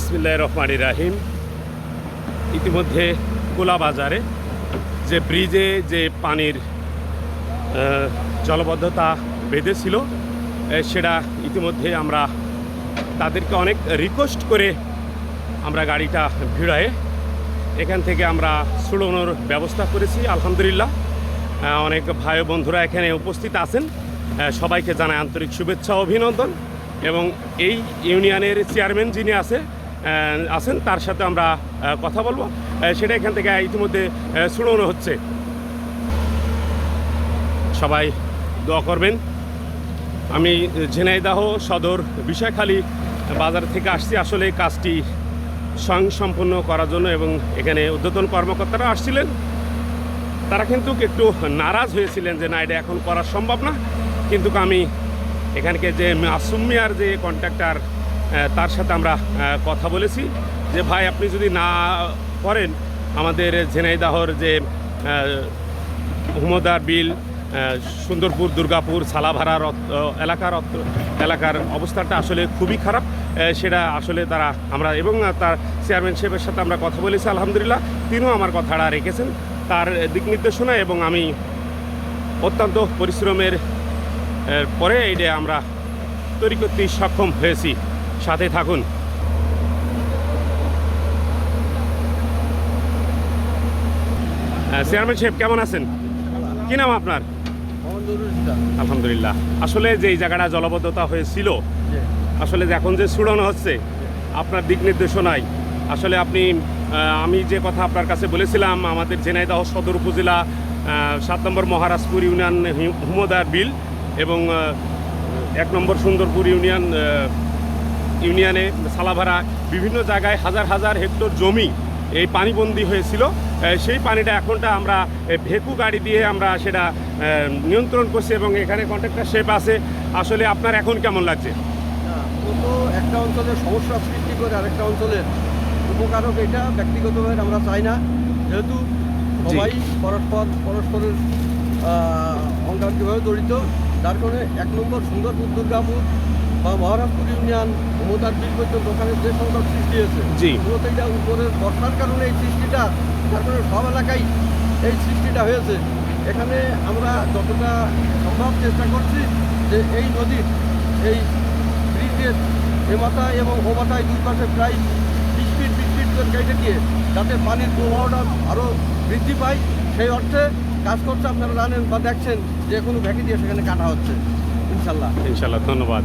বিসমিল্লাহ রহমান রাহিম। ইতিমধ্যে কোলা বাজারে যে ব্রিজে যে পানির জলবদ্ধতা বেঁধেছিল সেটা ইতিমধ্যে আমরা তাদেরকে অনেক রিকোয়েস্ট করে আমরা গাড়িটা ভিড়ায়ে এখান থেকে আমরা ছুড়োনোর ব্যবস্থা করেছি, আলহামদুলিল্লাহ। অনেক ভাই বন্ধুরা এখানে উপস্থিত আছেন। সবাইকে জানাই আন্তরিক শুভেচ্ছা, অভিনন্দন। এবং এই ইউনিয়নের চেয়ারম্যান যিনি আছে আছেন, তার সাথে আমরা কথা বলব। সেটা এখান থেকে ইতিমধ্যে ছুড়োনো হচ্ছে। সবাই দোয়া করবেন। আমি ঝিনাইদাহ সদর বিষয়খালী বাজার থেকে আসছি। আসলে কাজটি স্বয়ং সম্পন্ন করার জন্য এবং এখানে উদ্বোধন কর্মকর্তারা আসছিলেন। তারা কিন্তু একটু নারাজ হয়েছিলেন যে, না, এটা এখন করা সম্ভব না। কিন্তু আমি এখানকে যে মাসুম মিয়ার যে কন্ট্রাক্টর তার সাথে আমরা কথা বলেছি যে ভাই আপনি যদি না করেন, আমাদের ঝেনাইদাহর যে হুমদার বিল সুন্দরপুর, দুর্গাপুর, সালাভাড়া রত- এলাকার এলাকার অবস্থাটা আসলে খুবই খারাপ সেটা আসলে তারা, আমরা এবং তার চেয়ারম্যান সাহেবের সাথে আমরা কথা বলেছি, আলহামদুলিল্লাহ, তিনিও আমার কথাটা রেখেছেন। তার দিক নির্দেশনা এবং আমি অত্যন্ত পরিশ্রমের পরে এটা আমরা তৈরি করতে সক্ষম হয়েছি। সাথে থাকুন। আহ, চেয়ারম্যান সাহেব কেমন আছেন? কি নাম আপনার? আলহামদুলিল্লাহ। আসলে যে জায়গাটা জলবদ্ধতা হয়েছিল আসলে এখন যে ছুড়ানো হচ্ছে আপনার দিক নির্দেশনায় আসলে আপনি আমি যে কথা আপনার কাছে বলেছিলাম আমাদের ঝেনাইদহ সদর উপজেলা সাত নম্বর মহারাজপুর ইউনিয়ন হুমদার বিল এবং এক নম্বর সুন্দরপুর ইউনিয়ন ইউনিয়নে সালাভাড়া বিভিন্ন জায়গায় হাজার হাজার হেক্টর জমি এই পানিবন্দী হয়েছিল। সেই পানিটা এখনটা আমরা ভেকু গাড়ি দিয়ে আমরা সেটা নিয়ন্ত্রণ করছি এবং এখানে কন্ট্রাক্টর শেপ আছে। আসলে আপনার এখন কেমন লাগছে? একটা অঞ্চলের সমস্যা সৃষ্টি করে আরেকটা অঞ্চলের। উপকারক এটা ব্যক্তিগতভাবে আমরা চাই না। যেহেতু সবাই পরস্পর পরস্পরের অঙ্গাঙ্গিভাবে জড়িত। যার কারণে এক নম্বর সুন্দরপুর দুর্গাপুর বা মহারাজপুর ইউনিয়ন মমতার বিল পর্যন্ত ওখানে যে সংকট সৃষ্টি হয়েছে জি। মূলত এটা উপরের বর্ষার কারণে এই সৃষ্টিটা যার কারণে সব এলাকায় এই সৃষ্টিটা হয়েছে। এখানে আমরা যতটা সম্ভব চেষ্টা করছি যে এই নদীর এই ব্রিজের এ মাথায় এবং ও মাথায় দুই পাশে প্রায় বিশ ফিট বিশ ফিট করে কেটে দিয়ে যাতে পানির প্রবাহটা আরও বৃদ্ধি পায়। সেই অর্থে কাজ করছে আপনারা জানেন বা দেখছেন যে কোনো ভ্যাকি দিয়ে সেখানে কাটা হচ্ছে। ইনশাল্লাহ ইনশাল্লাহ ধন্যবাদ।